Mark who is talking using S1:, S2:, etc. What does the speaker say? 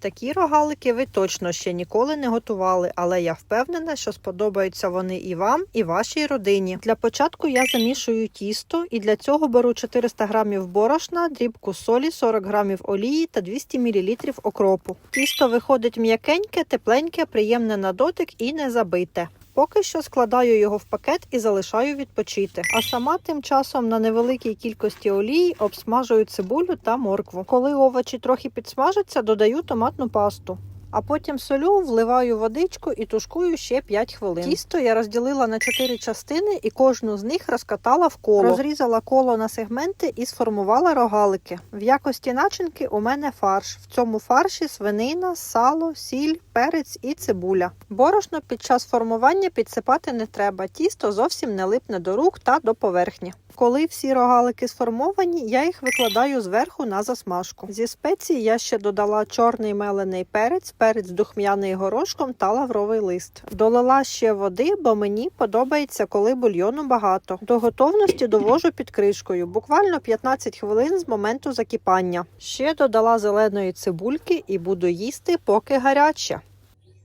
S1: Такі рогалики ви точно ще ніколи не готували, але я впевнена, що сподобаються вони і вам, і вашій родині. Для початку я замішую тісто і для цього беру 400 грамів борошна, дрібку солі, 40 грамів олії та 200 мл окропу. Тісто виходить м'якеньке, тепленьке, приємне на дотик і не забите. Поки що складаю його в пакет і залишаю відпочити. А сама тим часом на невеликій кількості олії обсмажую цибулю та моркву. Коли овочі трохи підсмажаться, додаю томатну пасту. А потім солю, вливаю водичку і тушкую ще 5 хвилин. Тісто я розділила на 4 частини і кожну з них розкатала в коло. Розрізала коло на сегменти і сформувала рогалики. В якості начинки у мене фарш. В цьому фарші свинина, сало, сіль, перець і цибуля. Борошно під час формування підсипати не треба. Тісто зовсім не липне до рук та до поверхні. Коли всі рогалики сформовані, я їх викладаю зверху на засмажку. Зі спецій я ще додала чорний мелений перець, перець духмяний горошком та лавровий лист. Долила ще води, бо мені подобається, коли бульйону багато. До готовності довожу під кришкою, буквально 15 хвилин з моменту закипання. Ще додала зеленої цибульки і буду їсти, поки гаряче.